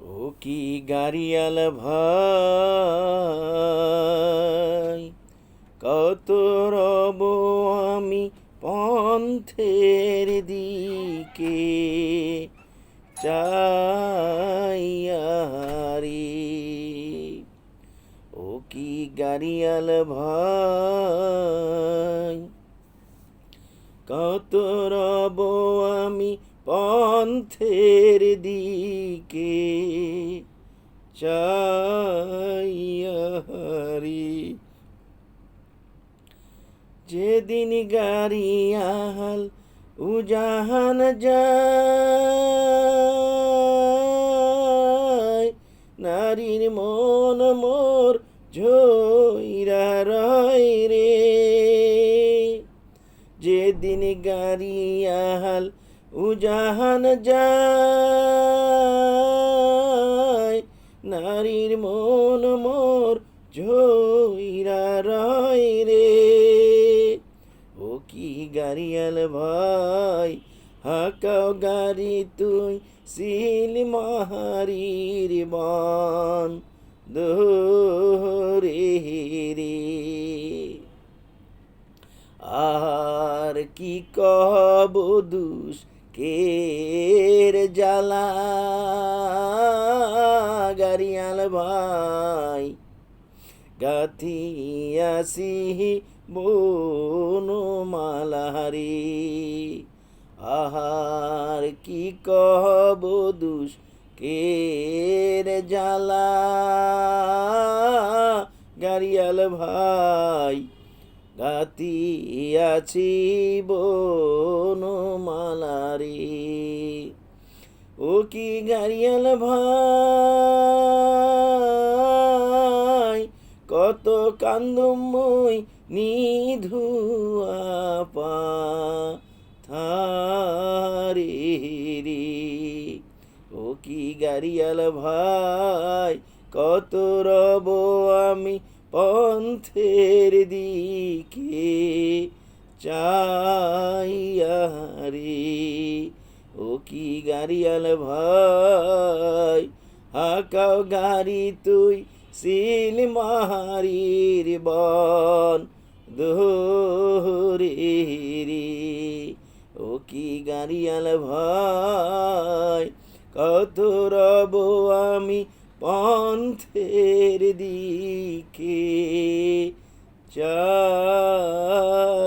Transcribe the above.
ও কি গাড়িয়াল ভাই? কত রব আমি পন্থের দিকে চাইয়ারি ও কি গাড়িয়াল ভাই? কত রব আমি পন্থের দিকে চাইয়ারি যেদিন গাড়িয়াল উজাহান যায়, নারীর মন মোর ঝইরা রয় রে। যেদিন গাড়িয়াল উজাহান যায়, নারীর মন মোর ঝইরা রয় রে। ও কি গাড়িয়াল ভাই, হাকাও গাড়ি তুই সিল মাহারির বন দোরে রে। আর কি কব দুষ কের জ্বালা গারিয়াল ভাই গাথিয়াসি বনমালারি আহার কি কব দুষ কের জ্বালা গাড়িয়াল ভাই গাতিয়াছি বনমালারি। ও কি গাড়িয়াল ভাই, কত কান্দময় নিধুয়া পা থারে ও কি গাড়িয়াল ভাই, কত রব আমি পন্থের দিকে চাইয়ারে ও কি গাড়িয়াল ভাই, হাকাও গাড়ি তুই সিল মাহারির বন দোরে রে ও কি গাড়িয়াল ভাই, কত রব আমি পন্থের দিকে চাইয়া